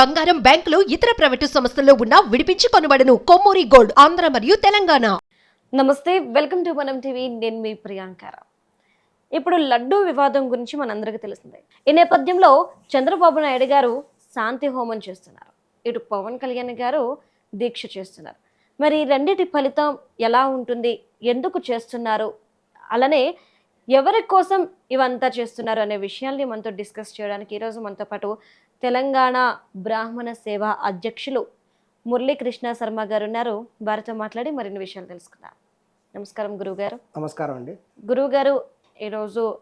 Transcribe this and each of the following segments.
బంగారం బ్యాంకులు ఇతర ప్రైవేటు సంస్థల్లో ఉన్న విడిపించి కొనబడను కొమ్మూరి గోల్డ్ ఆంధ్ర మరియు తెలంగాణ. నమస్తే వెల్కమ్ టు మనం టీవీ. నేను మీ ప్రియాంకర ఇప్పుడు లడ్డూ వివాదం గురించి మనందరికీ తెలిసిందే ఈ నేపథ్యంలో చంద్రబాబు నాయుడు గారు శాంతి హోమం చేస్తున్నారు. ఇటు పవన్ కళ్యాణ్ గారు దీక్ష చేస్తున్నారు. మరి రెండిటి ఫలితం ఎలా ఉంటుంది? ఎందుకు చేస్తున్నారు? అలానే ఎవరి కోసం ఇవంతా చేస్తున్నారు అనే విషయాల్ని మనతో డిస్కస్ చేయడానికి ఈరోజు మనతో పాటు తెలంగాణ బ్రాహ్మణ సేవ అధ్యక్షులు మురళీకృష్ణ శర్మ గారు ఉన్నారు. వారితో మాట్లాడి మరిన్ని విషయాలు తెలుసుకుందాం. నమస్కారం గురువుగారు. నమస్కారం అండి. గురువుగారు ఈరోజు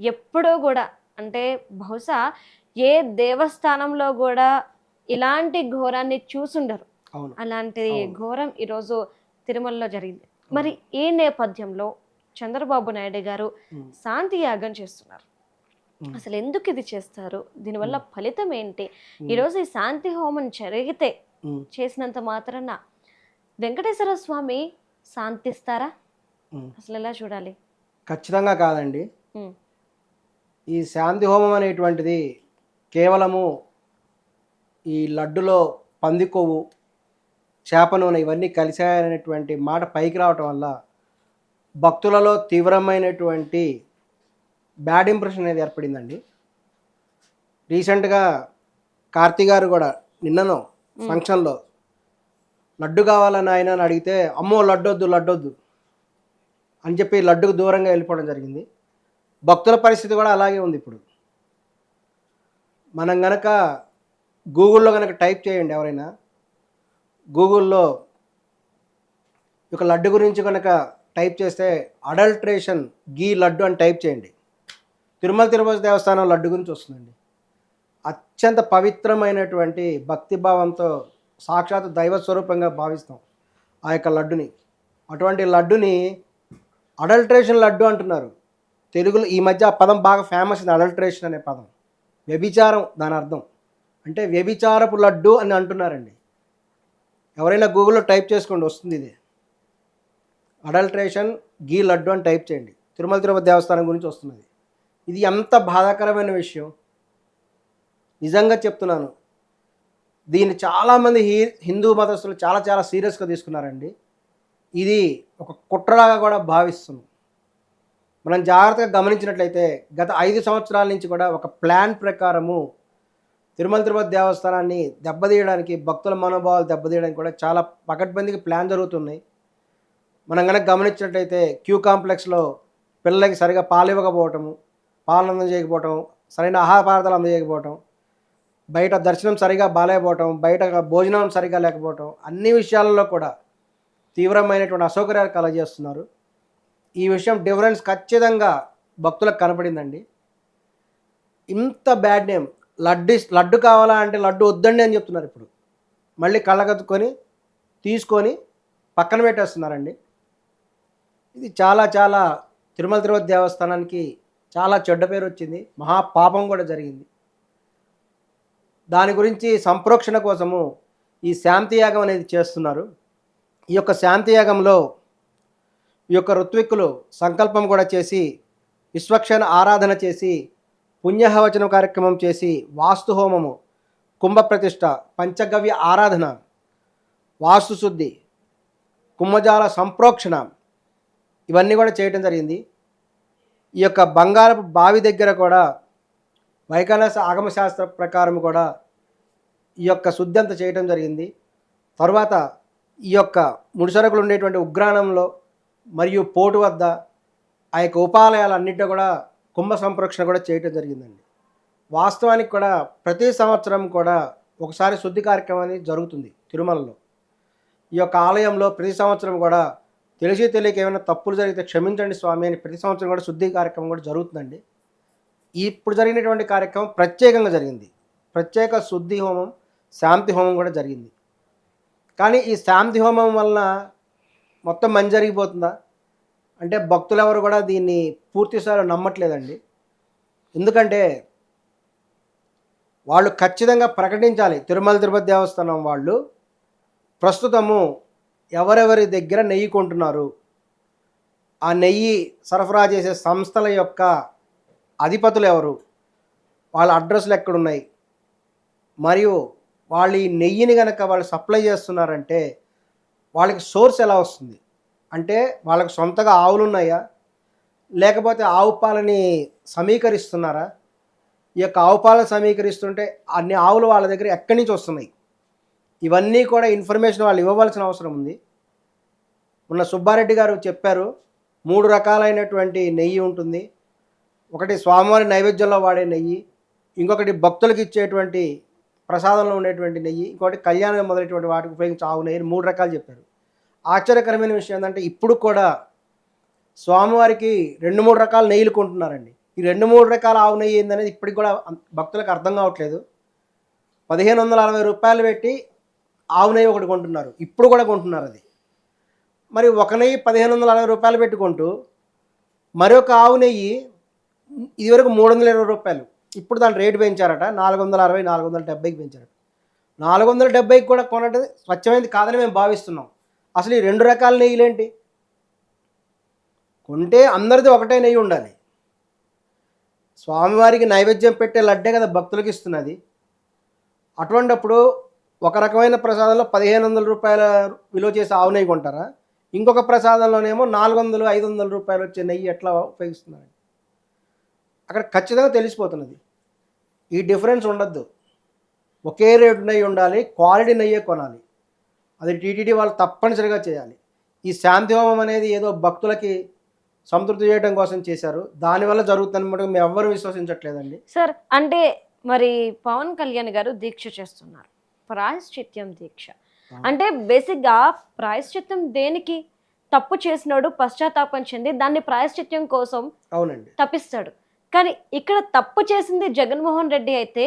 ఎప్పుడూ కూడా అంటే బహుశా ఏ దేవస్థానంలో కూడా ఇలాంటి ఘోరాన్ని చూసుండరు. అవును. అలాంటి. ఘోరం ఈరోజు తిరుమలలో జరిగింది. మరి ఈ నేపథ్యంలో చంద్రబాబు నాయుడు గారు శాంతి యాగం చేస్తున్నారు. అసలు ఎందుకు ఇది చేస్తారు? దీనివల్ల. ఫలితం ఏంటి? ఈరోజు ఈ శాంతి హోమం జరిగితే చేసినంత మాత్రాన వెంకటేశ్వర స్వామి శాంతిస్తారా. అసలు ఎలా చూడాలి? ఖచ్చితంగా కాదండి. ఈ శాంతి హోమం అనేటువంటిది కేవలము ఈ లడ్డులో పంది కొవ్వు చేప నూనె ఇవన్నీ కలిసాయనేటువంటి మాట పైకి రావటం వల్ల భక్తులలో తీవ్రమైనటువంటి బ్యాడ్ ఇంప్రెషన్ అనేది ఏర్పడిందండి. రీసెంట్గా కార్తీ గారు కూడా నిన్నను ఫంక్షన్లో లడ్డు కావాలని ఆయన అని అడిగితే అమ్మో లడ్డొద్దు లడ్డొద్దు అని చెప్పి లడ్డుకు దూరంగా వెళ్ళిపోవడం జరిగింది. భక్తుల పరిస్థితి కూడా అలాగే ఉంది ఇప్పుడు. మనం గనక గూగుల్లో కనుక టైప్ చేయండి ఎవరైనా. గూగుల్లో ఒక లడ్డు గురించి కనుక టైప్ చేస్తే అడల్ట్రేషన్ గీ లడ్డు అని టైప్ చేయండి. తిరుమల తిరుపతి దేవస్థానం లడ్డు గురించి వస్తుందండి. అత్యంత పవిత్రమైనటువంటి భక్తిభావంతో సాక్షాత్ దైవ స్వరూపంగా భావిస్తాం ఆ యొక్క లడ్డుని. అటువంటి లడ్డుని అడల్ట్రేషన్ లడ్డు అంటున్నారు. తెలుగులో ఈ మధ్య ఆ పదం బాగా ఫేమస్ ఇది అడల్ట్రేషన్ అనే పదం. వ్యభిచారం దాని అర్థం. అంటే వ్యభిచారపు లడ్డు అని అంటున్నారండి. ఎవరైనా గూగుల్లో టైప్ చేసుకోండి వస్తుంది ఇది. అడల్ట్రేషన్ గీ లడ్డు అని టైప్ చేయండి. తిరుమల తిరుపతి దేవస్థానం గురించి వస్తున్నది. ఇది ఎంత బాధాకరమైన విషయం. నిజంగా చెప్తున్నాను. దీన్ని చాలామంది హీ హిందూ మతస్థులు చాలా చాలా సీరియస్గా తీసుకున్నారండి. ఇది ఒక కుట్రలాగా కూడా భావిస్తున్నాం. మనం జాగ్రత్తగా గమనించినట్లయితే గత ఐదు సంవత్సరాల నుంచి కూడా ఒక ప్లాన్ ప్రకారము తిరుమల తిరుపతి దేవస్థానాన్ని దెబ్బతీయడానికి భక్తుల మనోభావాలు దెబ్బతీయడానికి కూడా చాలా పకడ్బందీకి ప్లాన్ జరుగుతున్నాయి. మనం కనుక గమనించినట్లయితే క్యూ కాంప్లెక్స్లో పిల్లలకి సరిగా పాలు ఇవ్వకపోవటము ఆనందం చేయకపోవటం సరైన ఆహార పదార్థాలు అందజేయకపోవటం బయట దర్శనం సరిగా బాగాలేకపోవటం బయట భోజనం సరిగా లేకపోవటం అన్ని విషయాలలో కూడా తీవ్రమైనటువంటి అసౌకర్యాలు కలగజేస్తున్నారు. ఈ విషయం డిఫరెన్స్ ఖచ్చితంగా భక్తులకు కనపడిందండి. ఇంత బ్యాడ్ నేమ్ లడ్డు లడ్డు కావాలా అంటే లడ్డు వద్దండి అని చెప్తున్నారు ఇప్పుడు. మళ్ళీ కళ్ళగత్తుకొని తీసుకొని పక్కన పెట్టేస్తున్నారండి. ఇది చాలా చాలా తిరుమల తిరుపతి దేవస్థానానికి చాలా చెడ్డ పేరు వచ్చింది. మహాపాపం కూడా జరిగింది. దాని గురించి సంప్రోక్షణ కోసము ఈ శాంతియాగం అనేది చేస్తున్నారు. ఈ యొక్క శాంతియాగంలో ఈ యొక్క ఋత్విక్కులు సంకల్పం కూడా చేసి విశ్వక్షణ ఆరాధన చేసి పుణ్యహవచన కార్యక్రమం చేసి వాస్తు హోమము కుంభ ప్రతిష్ట పంచగవ్య ఆరాధన వాస్తుశుద్ధి కుమ్మజాల కుంభజాల సంప్రోక్షణ ఇవన్నీ కూడా చేయటం జరిగింది. ఈ యొక్క బంగారపు బావి దగ్గర కూడా వైకానస ఆగమశాస్త్ర ప్రకారం కూడా ఈ యొక్క శుద్ధి చేయటం జరిగింది. తర్వాత ఈ యొక్క ముడిసరుకులు ఉండేటువంటి ఉగ్రాణంలో మరియు పోటు వద్ద ఆ యొక్క ఉపాలయాలన్నింటిలో కూడా కుంభ సంప్రోక్షణ కూడా చేయటం జరిగిందండి. వాస్తవానికి కూడా ప్రతి సంవత్సరం కూడా ఒకసారి శుద్ధి కార్యక్రమం అనేది జరుగుతుంది తిరుమలలో. ఈ యొక్క ఆలయంలో ప్రతి సంవత్సరం కూడా తెలిసి తెలియక ఏమైనా తప్పులు జరిగితే క్షమించండి స్వామి అని ప్రతి సంవత్సరం కూడా శుద్ధి కార్యక్రమం కూడా జరుగుతుందండి. ఇప్పుడు జరిగినటువంటి కార్యక్రమం ప్రత్యేకంగా జరిగింది. ప్రత్యేక శుద్ధి హోమం శాంతి హోమం కూడా జరిగింది. కానీ ఈ శాంతి హోమం వలన మొత్తం మంచి జరిగిపోతుందా? అంటే భక్తులు ఎవరు కూడా దీన్ని పూర్తిస్థాయిలో నమ్మట్లేదండి. ఎందుకంటే వాళ్ళు ఖచ్చితంగా ప్రకటించాలి. తిరుమల తిరుపతి దేవస్థానం వాళ్ళు ప్రస్తుతము ఎవరెవరి దగ్గర నెయ్యి కొంటున్నారు? ఆ నెయ్యి సరఫరా చేసే సంస్థల యొక్క అధిపతులు ఎవరు? వాళ్ళ అడ్రస్లు ఎక్కడున్నాయి? మరియు వాళ్ళు ఈ నెయ్యిని కనుక వాళ్ళు సప్లై చేస్తున్నారంటే వాళ్ళకి సోర్స్ ఎలా వస్తుంది? అంటే వాళ్ళకి సొంతగా ఆవులు ఉన్నాయా? లేకపోతే ఆవు పాలని సమీకరిస్తున్నారా? ఈ యొక్క ఆవు పాలను సమీకరిస్తుంటే అన్ని ఆవులు వాళ్ళ దగ్గర ఎక్కడి నుంచి వస్తున్నాయి? ఇవన్నీ కూడా ఇన్ఫర్మేషన్ వాళ్ళు ఇవ్వవలసిన అవసరం ఉంది. మొన్న సుబ్బారెడ్డి గారు చెప్పారు మూడు రకాలైనటువంటి నెయ్యి ఉంటుంది. ఒకటి స్వామివారి నైవేద్యంలో వాడే నెయ్యి ఇంకొకటి భక్తులకు ఇచ్చేటువంటి ప్రసాదంలో ఉండేటువంటి నెయ్యి ఇంకొకటి కళ్యాణం మొదలైనటువంటి వాటికి ఉపయోగించే ఆవు నెయ్యి మూడు రకాలు చెప్పారు. ఆశ్చర్యకరమైన విషయం ఏంటంటే ఇప్పుడు కూడా స్వామివారికి రెండు మూడు రకాల నెయ్యిలు కొంటున్నారండి. ఈ రెండు మూడు రకాల ఆవు నెయ్యి ఏందనేది ఇప్పటికి కూడా భక్తులకు అర్థం కావట్లేదు. పదిహేను వందల అరవై రూపాయలు పెట్టి ఆవు నెయ్యి ఒకటి కొంటున్నారు. ఇప్పుడు కూడా కొంటున్నారు అది. మరి ఒక నెయ్యి పదిహేను వందల అరవై రూపాయలు పెట్టుకుంటూ మరొక ఆవు నెయ్యి ఇదివరకు మూడు వందల ఇరవై రూపాయలు. ఇప్పుడు దాని రేటు పెంచారట నాలుగు వందల అరవై నాలుగు వందల డెబ్బైకి పెంచారట. నాలుగు వందల డెబ్బైకి కూడా కొనటం స్వచ్ఛమైనది కాదని మేము భావిస్తున్నాం. అసలు ఈ రెండు రకాల నెయ్యిలేంటి? కొంటే అందరిది ఒకటే నెయ్యి ఉండాలి. స్వామివారికి నైవేద్యం పెట్టే లడ్డే కదా భక్తులకు ఇస్తున్నది. అటువంటప్పుడు ఒక రకమైన ప్రసాదంలో పదిహేను వందల రూపాయల విలువ చేసి ఆవు నెయ్యి కొంటారా? ఇంకొక ప్రసాదంలోనేమో నాలుగు వందలు ఐదు వందల రూపాయలు వచ్చే నెయ్యి ఎట్లా ఉపయోగిస్తున్నారు అక్కడ ఖచ్చితంగా తెలిసిపోతున్నది. ఈ డిఫరెన్స్ ఉండద్దు. ఒకే రేటు నెయ్యి ఉండాలి క్వాలిటీ నెయ్యే కొనాలి. అది టీటీడీ వాళ్ళు తప్పనిసరిగా చేయాలి. ఈ శాంతి హోమం అనేది ఏదో భక్తులకి సంతృప్తి చేయడం కోసం చేశారు. దానివల్ల జరుగుతుందన్నమాట మేము ఎవ్వరూ విశ్వసించట్లేదండి. సార్ అంటే మరి పవన్ కళ్యాణ్ గారు దీక్ష చేస్తున్నారు. ప్రాయశ్చిత్యం దీక్ష. అంటే బేసిక్గా ప్రాయశ్చిత్తం దేనికి? తప్పు చేసినోడు పశ్చాత్తాపం చెంది దాన్ని ప్రాయశ్చిత్యం కోసం అవునండి. తప్పిస్తాడు. కానీ ఇక్కడ తప్పు చేసింది జగన్మోహన్ రెడ్డి అయితే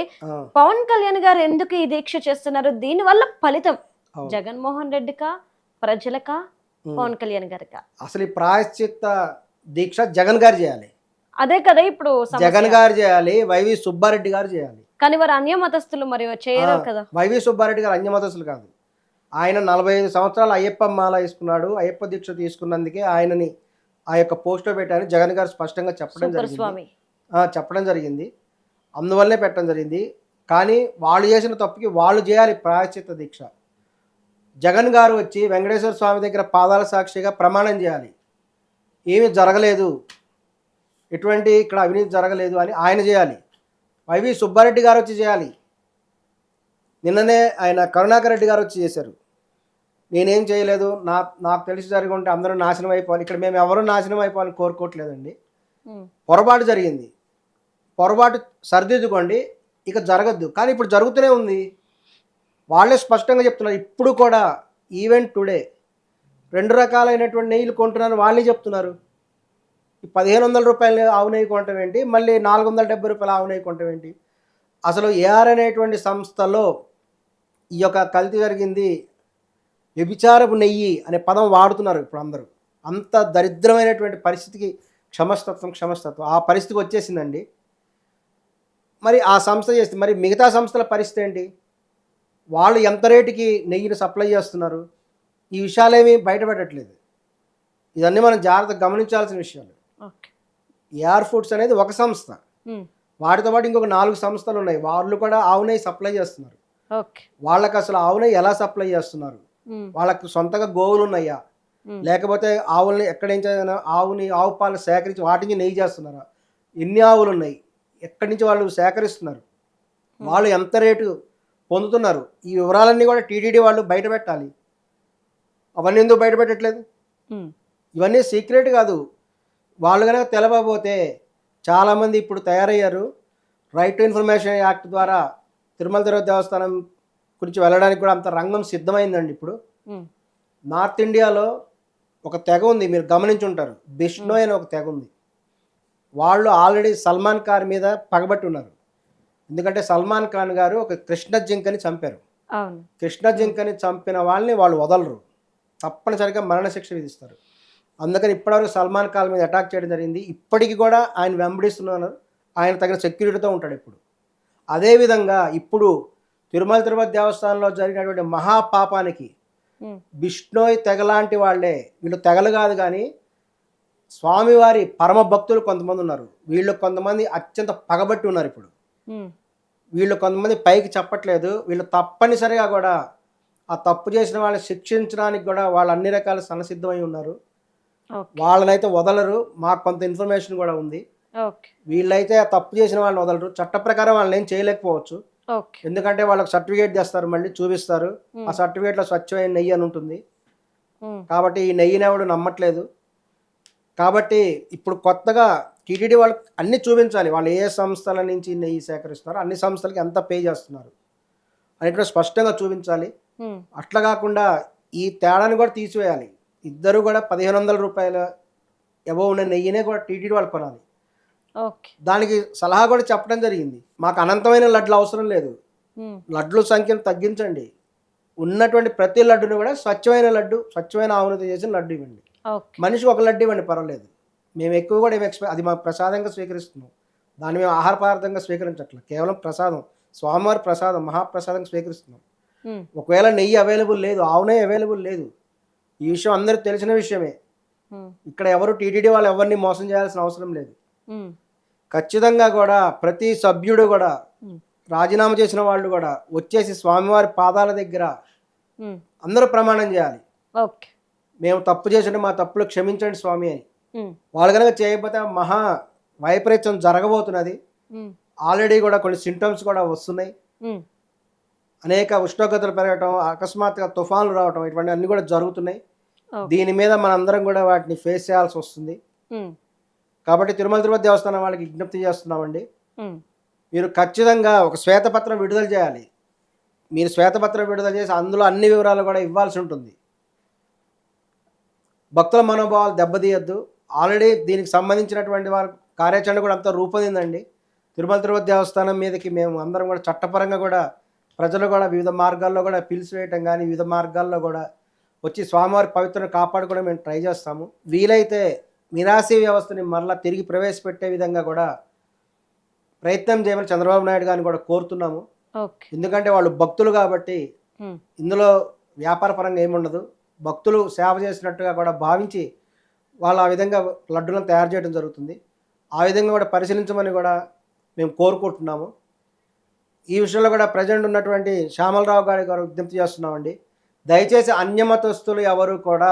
పవన్ కళ్యాణ్ గారు ఎందుకు ఈ దీక్ష చేస్తున్నారు? దీనివల్ల ఫలితం. జగన్మోహన్ రెడ్డికా? ప్రజలకా. పవన్ కళ్యాణ్ గారికా? అసలు ఈ ప్రాయశ్చిత్త దీక్ష జగన్ గారు చేయాలి. అదే కదా ఇప్పుడు. జగన్ గారు చేయాలి వైవి సుబ్బారెడ్డి గారు చేయాలి. కానీ వారు అన్య మతస్థులు మరి చేయరు కదా. వైవి సుబ్బారెడ్డి గారు అన్యమతసులు కాదు. ఆయన నలభై ఐదు సంవత్సరాలు అయ్యప్ప మాల వేసుకున్నాడు. అయ్యప్ప దీక్ష తీసుకున్నందుకే ఆయనని ఆ యొక్క పోస్ట్లో పెట్టారని జగన్ గారు స్పష్టంగా చెప్పడం జరిగింది. చెప్పడం జరిగింది. అందువల్లే పెట్టడం జరిగింది. కానీ వాళ్ళు చేసిన తప్పుకి వాళ్ళు చేయాలి ప్రాయశ్చిత్త దీక్ష. జగన్ గారు వచ్చి వెంకటేశ్వర స్వామి దగ్గర పాదాల సాక్షిగా ప్రమాణం చేయాలి. ఏమీ జరగలేదు. ఎటువంటి ఇక్కడ అవినీతి జరగలేదు అని ఆయన చేయాలి. వైవి సుబ్బారెడ్డి గారు వచ్చి చేయాలి. నిన్ననే ఆయన కరుణాకర్ రెడ్డి గారు వచ్చి చేశారు. నేనేం చేయలేదు. నా నాకు తెలిసి జరిగి ఉంటే అందరూ నాశనం అయిపోవాలి. ఇక్కడ మేము ఎవరూ నాశనం అయిపోవాలని కోరుకోవట్లేదండి. పొరపాటు జరిగింది. పొరపాటు సరిదిద్దుకోండి. ఇక జరగద్దు. కానీ ఇప్పుడు జరుగుతూనే ఉంది. వాళ్ళే స్పష్టంగా చెప్తున్నారు. ఇప్పుడు కూడా ఈవెంట్ టుడే రెండు రకాలైనటువంటి నెయ్యిలు కొంటున్నారు వాళ్ళే చెప్తున్నారు. పదిహేను వందల రూపాయలు ఆవు నెయ్యి కొనటం ఏంటి? మళ్ళీ నాలుగు వందల డెబ్బై రూపాయలు ఆవు నెయ్యి కొనటం ఏంటి? అసలు ఏఆర్ అనేటువంటి సంస్థలో ఈ యొక్క కల్తీ జరిగింది వ్యభిచారపు నెయ్యి అనే పదం వాడుతున్నారు ఇప్పుడు అందరూ. అంత దరిద్రమైనటువంటి పరిస్థితికి క్షమస్తత్వం క్షమస్తత్వం. ఆ పరిస్థితికి వచ్చేసిందండి. మరి ఆ సంస్థ చేస్తే మరి మిగతా సంస్థల పరిస్థితి ఏంటి? వాళ్ళు ఎంత రేటుకి నెయ్యిని సప్లై చేస్తున్నారు? ఈ విషయాలేమీ బయటపెట్టట్లేదు ఇవన్నీ మనం జాగ్రత్తగా గమనించాల్సిన విషయాలు. ఏఆర్ ఫుడ్స్ అనేది ఒక సంస్థ. ఉమ్. వాటితో పాటు ఇంకొక నాలుగు సంస్థలు ఉన్నాయి. వాళ్ళు కూడా ఆవు నెయ్యి సప్లై చేస్తున్నారు వాళ్ళకి అసలు ఆవు నెయ్యి ఎలా సప్లై చేస్తున్నారు? ఉమ్. వాళ్ళకి సొంతగా గోవులు ఉన్నాయా? ఉమ్. లేకపోతే ఆవుల్ని ఎక్కడి ఆవుని ఆవు పాలు సేకరించి వాటి నుంచి నెయ్యి చేస్తున్నారా? ఎన్ని ఆవులు ఉన్నాయి? ఎక్కడి నుంచి వాళ్ళు సేకరిస్తున్నారు? వాళ్ళు ఎంత రేటు పొందుతున్నారు? ఈ వివరాలన్నీ కూడా టీటీడీ వాళ్ళు బయట పెట్టాలి. అవన్నీ ఎందుకు బయట పెట్టట్లేదు. ఇవన్నీ సీక్రెట్ కాదు. వాళ్ళు కనుక తెలవకపోతే చాలామంది ఇప్పుడు తయారయ్యారు. రైట్ టు ఇన్ఫర్మేషన్ యాక్ట్ ద్వారా తిరుమల తిరుపతి దేవస్థానం గురించి వెళ్ళడానికి కూడా అంత రంగం సిద్ధమైందండి ఇప్పుడు. నార్త్ ఇండియాలో ఒక తెగ ఉంది మీరు గమనించుంటారు. బిష్ణోయ్ అని ఒక తెగ ఉంది. వాళ్ళు ఆల్రెడీ సల్మాన్ ఖాన్ మీద పగబట్టి ఉన్నారు. ఎందుకంటే సల్మాన్ ఖాన్ గారు ఒక కృష్ణ జింకని చంపారు. కృష్ణ జింకని చంపిన వాళ్ళని వాళ్ళు వదలరు. తప్పనిసరిగా మరణశిక్ష విధిస్తారు. అందుకని ఇప్పటివరకు సల్మాన్ ఖాన్ మీద అటాక్ చేయడం జరిగింది. ఇప్పటికి కూడా ఆయన వెంబడిస్తున్నారు. ఆయన తగిన సెక్యూరిటీతో ఉంటాడు ఇప్పుడు. అదేవిధంగా ఇప్పుడు తిరుమల తిరుపతి దేవస్థానంలో జరిగినటువంటి మహాపాపానికి. బిష్ణోయ్ తెగలాంటి వాళ్ళే వీళ్ళు తెగలు కాదు కానీ స్వామివారి పరమ భక్తులు కొంతమంది ఉన్నారు. వీళ్ళు కొంతమంది అత్యంత పగబట్టి ఉన్నారు ఇప్పుడు. వీళ్ళు కొంతమంది పైకి చెప్పట్లేదు. వీళ్ళు తప్పనిసరిగా కూడా ఆ తప్పు చేసిన వాళ్ళని శిక్షించడానికి కూడా వాళ్ళు అన్ని రకాల సంసిద్ధమై ఉన్నారు. వాళ్ళనైతే వదలరు. మాకు కొంత ఇన్ఫర్మేషన్ కూడా ఉంది. వీళ్ళైతే తప్పు చేసిన వాళ్ళని వదలరు. చట్ట ప్రకారం వాళ్ళని ఏం చేయలేకపోవచ్చు. ఎందుకంటే వాళ్ళకి సర్టిఫికేట్ తెస్తారు మళ్ళీ చూపిస్తారు. ఆ సర్టిఫికేట్లో స్వచ్ఛమైన నెయ్యి అని ఉంటుంది. కాబట్టి ఈ నెయ్యిని ఎవడు నమ్మట్లేదు. కాబట్టి ఇప్పుడు కొత్తగా టీటీడీ వాళ్ళకి అన్ని చూపించాలి. వాళ్ళు ఏ సంస్థల నుంచి నెయ్యి సేకరిస్తున్నారో అన్ని సంస్థలకి ఎంత పే చేస్తున్నారు. అనేటువంటి స్పష్టంగా చూపించాలి. అట్లా కాకుండా ఈ తేడాని కూడా తీసివేయాలి. ఇద్దరు కూడా పదిహేను వందల రూపాయల ఎబో ఉన్న నెయ్యినే కూడా టీటీడీ వాళ్ళు కొనాలి. ఓకే. దానికి సలహా కూడా చెప్పడం జరిగింది. మాకు అనంతమైన లడ్లు అవసరం లేదు. లడ్లు సంఖ్యను తగ్గించండి. ఉన్నటువంటి ప్రతి లడ్డును కూడా స్వచ్ఛమైన లడ్డు స్వచ్ఛమైన ఆవునతి చేసిన లడ్డు ఇవ్వండి. ఓకే. మనిషికి ఒక లడ్డు ఇవ్వండి పర్వాలేదు. మేము ఎక్కువ కూడా ఏమి ఎక్స్పెక్ట్ అది మాకు ప్రసాదంగా స్వీకరిస్తున్నాం. దాన్ని మేము ఆహార పదార్థంగా స్వీకరించట్లేదు. కేవలం ప్రసాదం స్వామివారి ప్రసాదం మహాప్రసాదంగా స్వీకరిస్తున్నాం. ఒకవేళ నెయ్యి అవైలబుల్ లేదు ఆవునే అవైలబుల్ లేదు ఈ విషయం అందరికి తెలిసిన విషయమే. ఇక్కడ ఎవరు టీటీడీ వాళ్ళు ఎవరిని మోసం చేయాల్సిన అవసరం లేదు. ఖచ్చితంగా కూడా ప్రతి సభ్యుడు కూడా రాజీనామా చేసిన వాళ్ళు కూడా వచ్చేసి స్వామివారి పాదాల దగ్గర అందరూ ప్రమాణం చేయాలి. మేము తప్పు చేసిన మా తప్పులు క్షమించండి స్వామి అని. వాళ్ళు కనుక చేయకపోతే మహా వైపరీత్యం జరగబోతున్నది. ఆల్రెడీ కూడా కొన్ని సింటమ్స్ కూడా వస్తున్నాయి. అనేక ఉష్ణోగ్రతలు పెరగటం అకస్మాత్తుగా తుఫాన్లు రావటం ఇటువంటి అన్నీ కూడా జరుగుతున్నాయి. దీని మీద మనందరం కూడా వాటిని ఫేస్ చేయాల్సి వస్తుంది. కాబట్టి తిరుమల తిరుపతి దేవస్థానం వాళ్ళకి విజ్ఞప్తి చేస్తున్నామండి. మీరు ఖచ్చితంగా ఒక శ్వేతపత్రం విడుదల చేయాలి. మీరు శ్వేతపత్రం విడుదల చేసి అందులో అన్ని వివరాలు కూడా ఇవ్వాల్సి ఉంటుంది. భక్తుల మనోభావాలు దెబ్బతీయద్దు. ఆల్రెడీ దీనికి సంబంధించినటువంటి వారి కార్యాచరణ కూడా అంతా రూపొందిందండి. తిరుమల తిరుపతి దేవస్థానం మీదకి మేము అందరం కూడా చట్టపరంగా కూడా ప్రజలు కూడా వివిధ మార్గాల్లో కూడా పిలిచివేయటం కానీ వివిధ మార్గాల్లో కూడా వచ్చి స్వామివారి పవిత్రను కాపాడుకోవడం మేము ట్రై చేస్తాము. వీలైతే మిరాసీ వ్యవస్థని మరలా తిరిగి ప్రవేశపెట్టే విధంగా కూడా ప్రయత్నం చేయమని చంద్రబాబు నాయుడు గారిని కూడా కోరుతున్నాము. ఎందుకంటే వాళ్ళు భక్తులు కాబట్టి ఇందులో వ్యాపార పరంగా ఏముండదు భక్తులు సేవ చేసినట్టుగా కూడా భావించి వాళ్ళు ఆ విధంగా లడ్డూలను తయారు చేయడం జరుగుతుంది. ఆ విధంగా కూడా పరిశీలించమని కూడా మేము కోరుకుంటున్నాము. ఈ విషయంలో కూడా ప్రజెంట్ ఉన్నటువంటి శ్యామలరావు గారి గారు విజ్ఞప్తి చేస్తున్నామండి. దయచేసి అన్యమతస్తులు ఎవరు కూడా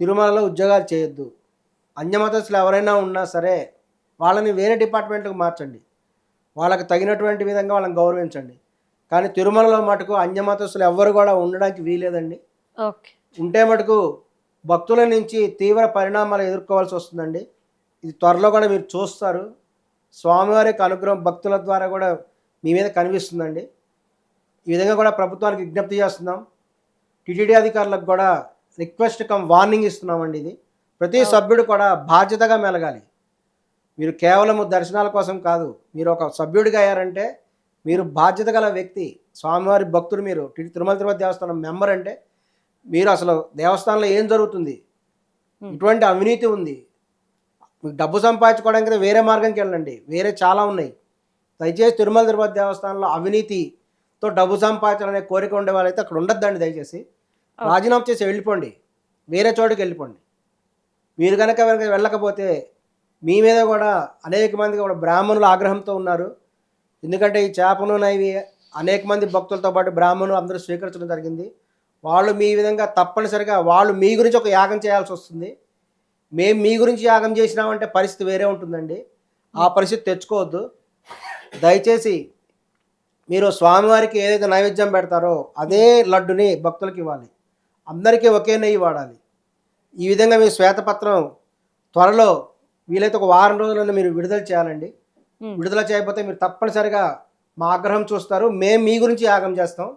తిరుమలలో ఉద్యోగాలు చేయొద్దు. అన్యమతస్తులు ఎవరైనా ఉన్నా సరే వాళ్ళని వేరే డిపార్ట్మెంట్కి మార్చండి. వాళ్ళకి తగినటువంటి విధంగా వాళ్ళని గౌరవించండి. కానీ తిరుమలలో మటుకు అన్యమతస్తులు ఎవ్వరు కూడా ఉండడానికి వీలేదండి ఓకే. ఉంటే మటుకు భక్తుల నుంచి తీవ్ర పరిణామాలు ఎదుర్కోవాల్సి వస్తుందండి. ఇది త్వరలో కూడా మీరు చూస్తారు. స్వామివారి యొక్క అనుగ్రహం భక్తుల ద్వారా కూడా మీ మీద కనిపిస్తుందండి. ఈ విధంగా కూడా ప్రభుత్వానికి విజ్ఞప్తి చేస్తున్నాం. టీటీడీ అధికారులకు కూడా రిక్వెస్ట్ కమ్ వార్నింగ్ ఇస్తున్నామండి ఇది. ప్రతి సభ్యుడు కూడా బాధ్యతగా మెలగాలి. మీరు కేవలం దర్శనాల కోసం కాదు మీరు ఒక సభ్యుడిగా అయ్యారంటే మీరు బాధ్యత గల వ్యక్తి స్వామివారి భక్తుడు మీరు. తిరుమల తిరుపతి దేవస్థానం మెంబర్ అంటే మీరు అసలు దేవస్థానంలో ఏం జరుగుతుంది. ఇటువంటి అవినీతి ఉంది. డబ్బు సంపాదించుకోవడానికి వేరే మార్గంకి వెళ్ళండి. వేరే చాలా ఉన్నాయి. దయచేసి తిరుమల తిరుపతి దేవస్థానంలో అవినీతితో డబ్బు సంపాదించాలనే కోరిక ఉండే వాళ్ళైతే అక్కడ ఉండొద్దండి దయచేసి. రాజీనామా చేసి వెళ్ళిపోండి. వేరే చోటుకి వెళ్ళిపోండి. మీరు కనుక కనుక వెళ్ళకపోతే మీ మీద కూడా అనేక మంది కూడా బ్రాహ్మణులు ఆగ్రహంతో ఉన్నారు. ఎందుకంటే ఈ చేపను నైవి అనేక మంది భక్తులతో పాటు బ్రాహ్మణులు అందరూ స్వీకరించడం జరిగింది. వాళ్ళు మీ విధంగా తప్పనిసరిగా వాళ్ళు మీ గురించి ఒక యాగం చేయాల్సి వస్తుంది. మేము మీ గురించి యాగం చేసినామంటే పరిస్థితి వేరే ఉంటుందండి. ఆ పరిస్థితి తెచ్చుకోవద్దు. దయచేసి మీరు స్వామివారికి ఏదైతే నైవేద్యం పెడతారో అదే లడ్డుని భక్తులకు ఇవ్వాలి. అందరికీ ఒకే నెయ్యి వాడాలి. ఈ విధంగా మీ శ్వేతపత్రం త్వరలో వీలైతే ఒక వారం రోజుల్లో మీరు విడుదల చేయాలండి. విడుదల చేయకపోతే మీరు తప్పనిసరిగా మా ఆగ్రహం చూస్తారు. మేము మీ గురించి యాగం చేస్తాం.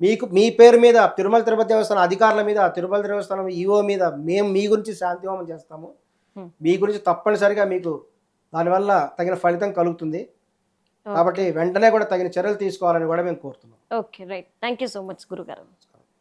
మీకు మీ పేరు మీద తిరుమల తిరుపతి దేవస్థానం అధికారుల మీద తిరుమల దేవస్థానం ఈఓ మీద మేము మీ గురించి శాంతి హోమం చేస్తాము. మీ గురించి తప్పనిసరిగా మీకు దానివల్ల తగిన ఫలితం కలుగుతుంది. కాబట్టి వెంటనే కూడా తగిన చర్యలు తీసుకోవాలని కూడా మేము కోరుతున్నాం. Okay right. Thank you so much గురుగారు.